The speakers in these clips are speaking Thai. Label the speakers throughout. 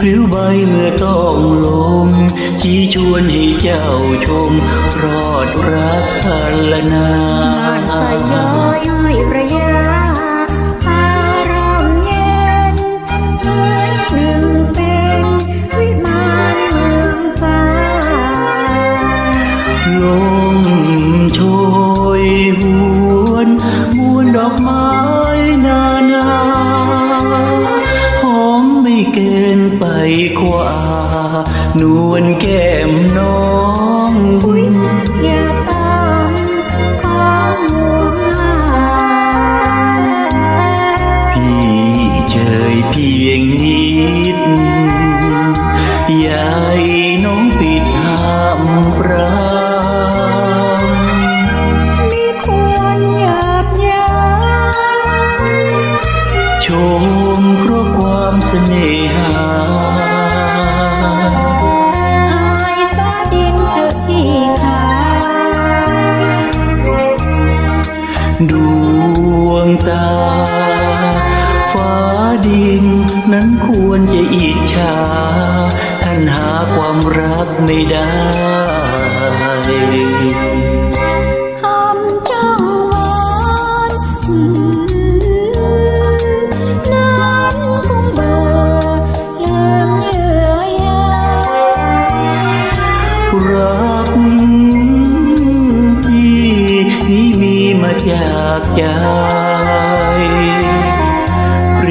Speaker 1: ปลิวใบ
Speaker 2: เมื่อต้องลม ชี้ชวนให้เจ้า
Speaker 1: ชม รอดรักกันละนา ไปกว่านวลแก้มน้อง
Speaker 2: อย่าตามความหวงหา
Speaker 1: พี่เฉยเพียงนิดยายน้องปิดห้ามปราม
Speaker 2: ไม่ควรหยาบยาม
Speaker 1: ชมเพราะความเสน่ห วงตา ฟ้าดินนั้นควรจะอิจฉาท่านหาความรักไม่ได้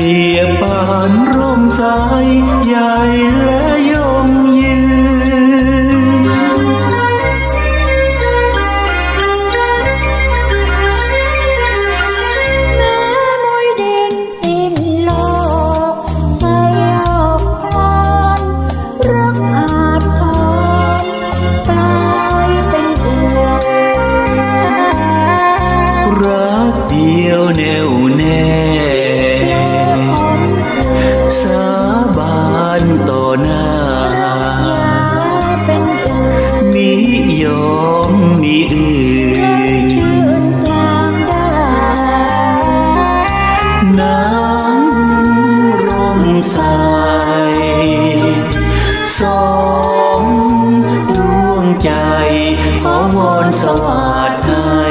Speaker 2: สีย
Speaker 1: ปานร่มสายใหญ่และยงยืน
Speaker 2: แม้มวยดินสิ้นโลกสยบพลานรักอาจทรกลายเป็นเดือน
Speaker 1: รักเดียวแนวแน่ วอนสวัสดให้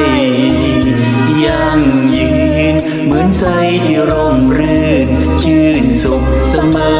Speaker 1: ยังยืน เหมือนใสที่ร่มรื่น ชื่นสุขเสมอ